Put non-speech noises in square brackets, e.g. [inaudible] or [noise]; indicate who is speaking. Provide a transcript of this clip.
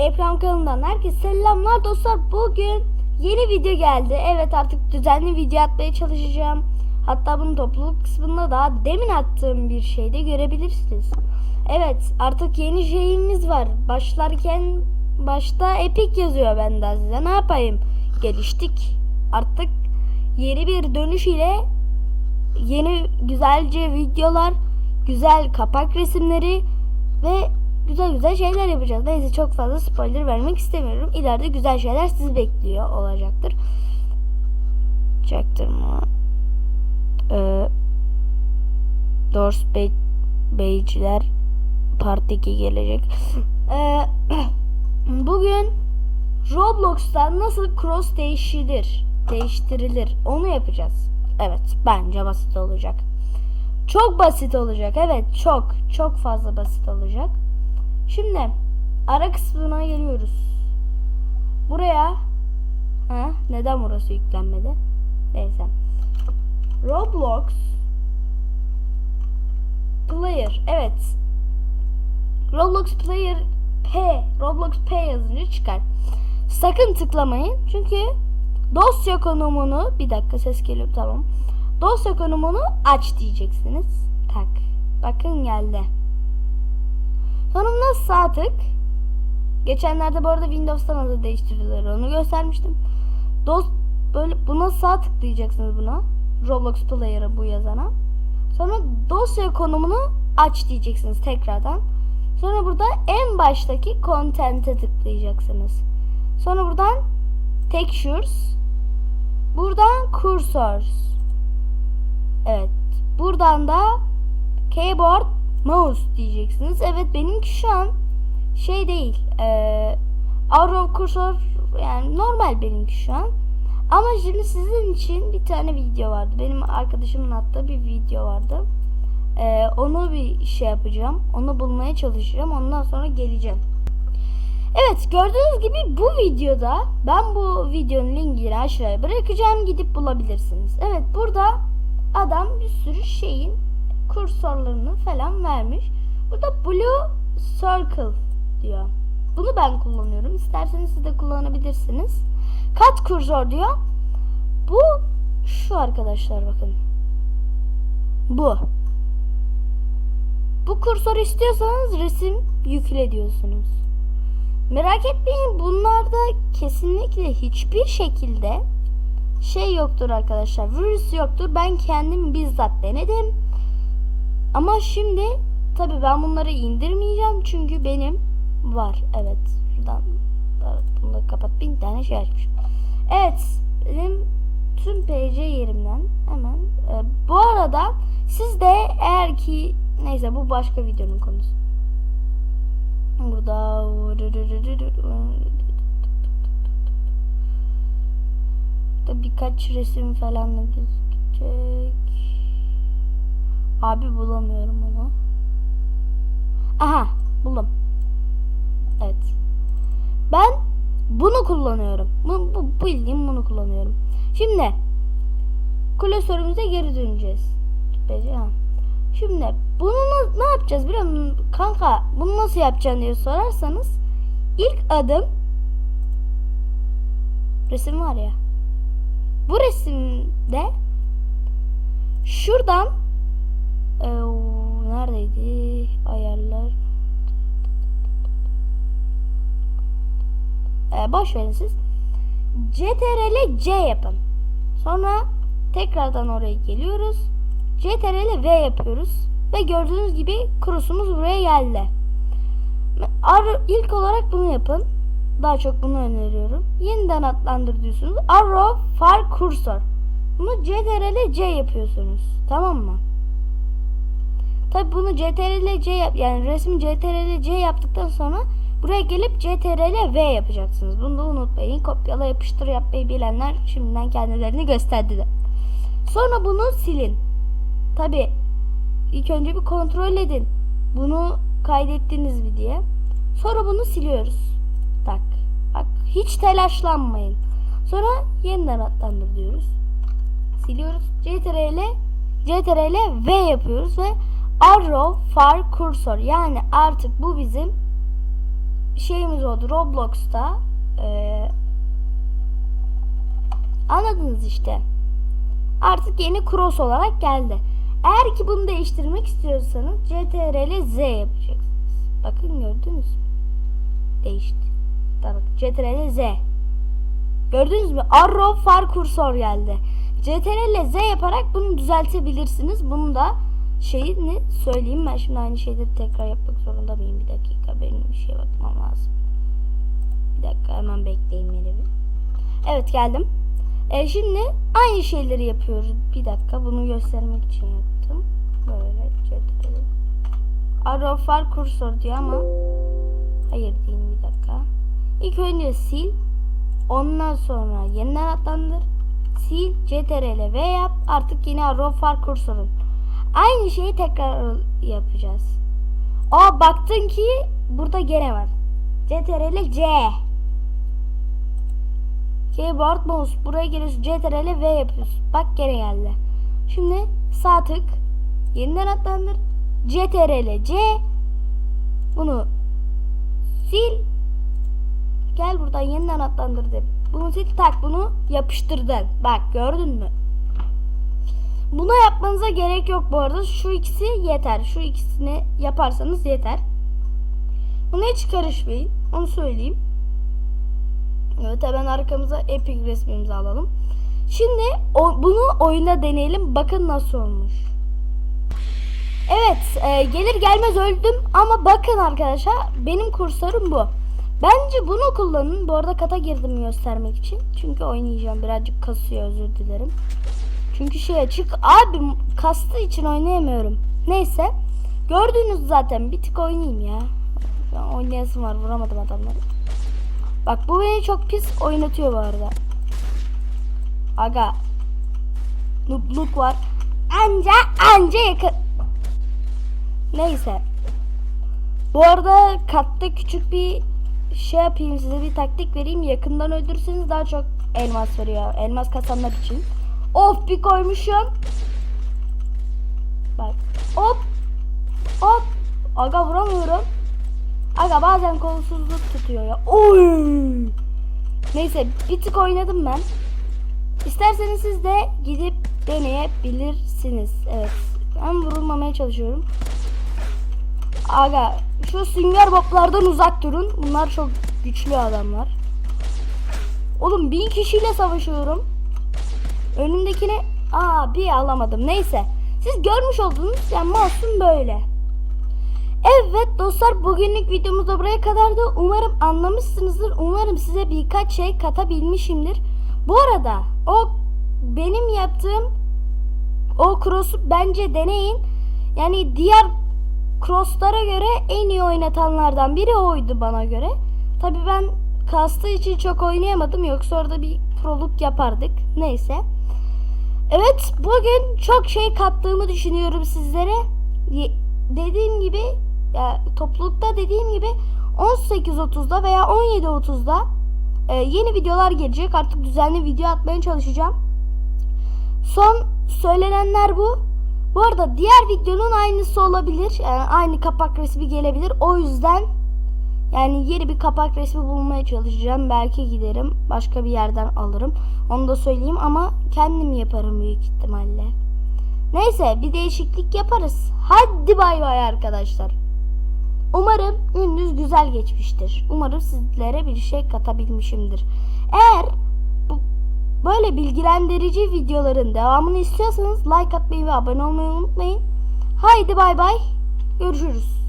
Speaker 1: Ekran kanalından herkese selamlar dostlar. Bugün yeni video geldi. Evet artık düzenli video atmaya çalışacağım. Hatta bunun topluluk kısmında da demin attığım bir şeyde görebilirsiniz. Evet artık yeni şeyimiz var. Başlarken başta Epic yazıyor benden size. Ne yapayım? Geliştik. Artık yeni bir dönüş ile yeni güzelce videolar, güzel kapak resimleri ve güzel güzel şeyler yapacağız. Neyse çok fazla spoiler vermek istemiyorum. İleride güzel şeyler sizi bekliyor olacaktır. Çaktırma. Ee, Doors Bey Beyciler Part 2 gelecek. Ee, [clears throat] bugün Roblox'ta nasıl cross değişilir, değiştirilir onu yapacağız. Evet, bence basit olacak. Çok basit olacak. Evet, çok çok fazla basit olacak. Şimdi ara kısmına geliyoruz. Buraya ha, neden burası yüklenmedi? Neyse. Roblox Player. Evet. Roblox Player P. Roblox P yazınca çıkar. Sakın tıklamayın. Çünkü dosya konumunu bir dakika ses geliyor tamam. Dosya konumunu aç diyeceksiniz. Tak. Bakın geldi. Sonra buna sağ tık. Geçenlerde bu arada Windows'tan adı değiştirdiler. Onu göstermiştim. Dos böyle buna sağ tıklayacaksınız buna. Roblox Player'a bu yazana. Sonra dosya konumunu aç diyeceksiniz tekrardan. Sonra burada en baştaki content'e tıklayacaksınız. Sonra buradan textures. Buradan cursors. Evet. Buradan da keyboard mouse diyeceksiniz. Evet benimki şu an şey değil. Ee, arrow cursor yani normal benimki şu an. Ama şimdi sizin için bir tane video vardı. Benim arkadaşımın attığı bir video vardı. Ee, onu bir şey yapacağım. Onu bulmaya çalışacağım. Ondan sonra geleceğim. Evet gördüğünüz gibi bu videoda ben bu videonun linkini aşağıya bırakacağım. Gidip bulabilirsiniz. Evet burada adam bir sürü şeyin kursorlarını falan vermiş. Burada Blue Circle diyor. Bunu ben kullanıyorum. İsterseniz siz de kullanabilirsiniz. Kat kursor diyor. Bu şu arkadaşlar bakın. Bu. Bu kursor istiyorsanız resim yükle diyorsunuz. Merak etmeyin bunlarda kesinlikle hiçbir şekilde şey yoktur arkadaşlar. Virüs yoktur. Ben kendim bizzat denedim. Ama şimdi tabi ben bunları indirmeyeceğim çünkü benim var. Evet. Şuradan evet, bunu da kapat. Bin tane şey açmışım. Evet. Benim tüm PC yerimden hemen. E, bu arada siz de eğer ki neyse bu başka videonun konusu. Burada da birkaç resim falan da gözükecek. Abi bulamıyorum onu. Aha buldum. Evet. Ben bunu kullanıyorum. Bu, bu bildiğim bunu kullanıyorum. Şimdi klasörümüze geri döneceğiz. Şimdi bunu ne yapacağız biliyor musun? Kanka bunu nasıl yapacaksın diye sorarsanız ilk adım resim var ya. Bu resimde şuradan ee, neredeydi? Ayarlar. Ee, boş verin siz. CTRL C yapın. Sonra tekrardan oraya geliyoruz. CTRL V yapıyoruz. Ve gördüğünüz gibi cross'umuz buraya geldi. İlk olarak bunu yapın. Daha çok bunu öneriyorum. Yeniden adlandır diyorsunuz arrow far cursor. Bunu CTRL C yapıyorsunuz. Tamam mı Tabi bunu CTRL C yap yani resmi CTRL C yaptıktan sonra buraya gelip CTRL V yapacaksınız. Bunu da unutmayın. Kopyala yapıştır yapmayı bilenler şimdiden kendilerini gösterdiler. Sonra bunu silin. Tabi ilk önce bir kontrol edin. Bunu kaydettiniz mi diye. Sonra bunu siliyoruz. Tak. Bak hiç telaşlanmayın. Sonra yeniden adlandır diyoruz. Siliyoruz. CTRL CTRL V yapıyoruz ve arrow far cursor yani artık bu bizim şeyimiz oldu Roblox'ta. Ee, anladınız işte. Artık yeni cross olarak geldi. Eğer ki bunu değiştirmek istiyorsanız CTRL Z yapacaksınız. Bakın gördünüz mü? Değişti. Bak CTRL Z. Gördünüz mü? Arrow far kursor geldi. CTRL Z yaparak bunu düzeltebilirsiniz. Bunu da şeyini söyleyeyim. Ben şimdi aynı şeyleri tekrar yapmak zorunda mıyım? Bir dakika. Benim bir şeye bakmam lazım. Bir dakika hemen bekleyin beni bir. Evet geldim. E, şimdi aynı şeyleri yapıyoruz. Bir dakika bunu göstermek için yaptım. Böyle CTRL. Arrow far kursor diyor ama hayır değil bir dakika. İlk önce sil. Ondan sonra yeniden adlandır. Sil, CTRL V yap. Artık yine arrow far kursorun. Aynı şeyi tekrar yapacağız. Aa baktın ki burada gene var. CTRL C. Keyboard mouse buraya geliyorsun CTRL V yapıyorsun. Bak gene geldi. Şimdi sağ tık yeniden adlandır. CTRL C bunu sil Gel buradan yeniden adlandır de. Bunu sil tak bunu yapıştırdın. Bak gördün mü? Buna yapmanıza gerek yok bu arada. Şu ikisi yeter. Şu ikisini yaparsanız yeter. Buna hiç karışmayın. Onu söyleyeyim. Evet hemen arkamıza epic resmimizi alalım. Şimdi o, bunu oyunda deneyelim. Bakın nasıl olmuş. Evet e, gelir gelmez öldüm ama bakın arkadaşlar benim kursörüm bu. Bence bunu kullanın. Bu arada kata girdim göstermek için. Çünkü oynayacağım. Birazcık kasıyor özür dilerim. Çünkü şey açık. Abi kastığı için oynayamıyorum. Neyse. Gördüğünüz zaten. Bir tık oynayayım ya. Ben oynayasım var. Vuramadım adamları. Bak bu beni çok pis oynatıyor bu arada. Aga. Nubluk var. Anca anca yakın. Neyse. Bu arada katta küçük bir şey yapayım size bir taktik vereyim. Yakından öldürürseniz daha çok elmas veriyor. Elmas kasanlar için. Of bir koymuşum. Bak. Hop. Hop. Aga vuramıyorum. Aga bazen kolsuzluk tutuyor ya. Oy. Neyse bir tık oynadım ben. İsterseniz siz de gidip deneyebilirsiniz. Evet. Ben vurulmamaya çalışıyorum. Aga şu sünger boblardan uzak durun. Bunlar çok güçlü adamlar. Oğlum bin kişiyle savaşıyorum. Önümdekine aa bir alamadım. Neyse. Siz görmüş oldunuz. Yani masum böyle. Evet dostlar bugünlük videomuz da buraya kadardı. Umarım anlamışsınızdır. Umarım size birkaç şey katabilmişimdir. Bu arada o benim yaptığım o cross'u bence deneyin. Yani diğer cross'lara göre en iyi oynatanlardan biri oydu bana göre. Tabi ben kastığı için çok oynayamadım. Yoksa orada bir proluk yapardık. Neyse. Evet bugün çok şey kattığımı düşünüyorum sizlere. Dediğim gibi ya, toplulukta dediğim gibi 18.30'da veya 17.30'da e, yeni videolar gelecek. Artık düzenli video atmaya çalışacağım. Son söylenenler bu. Bu arada diğer videonun aynısı olabilir. Yani aynı kapak resmi gelebilir. O yüzden yani yeni bir kapak resmi bulmaya çalışacağım. Belki giderim. Başka bir yerden alırım. Onu da söyleyeyim ama kendim yaparım büyük ihtimalle. Neyse bir değişiklik yaparız. Hadi bay bay arkadaşlar. Umarım gününüz güzel geçmiştir. Umarım sizlere bir şey katabilmişimdir. Eğer bu, böyle bilgilendirici videoların devamını istiyorsanız like atmayı ve abone olmayı unutmayın. Haydi bay bay. Görüşürüz.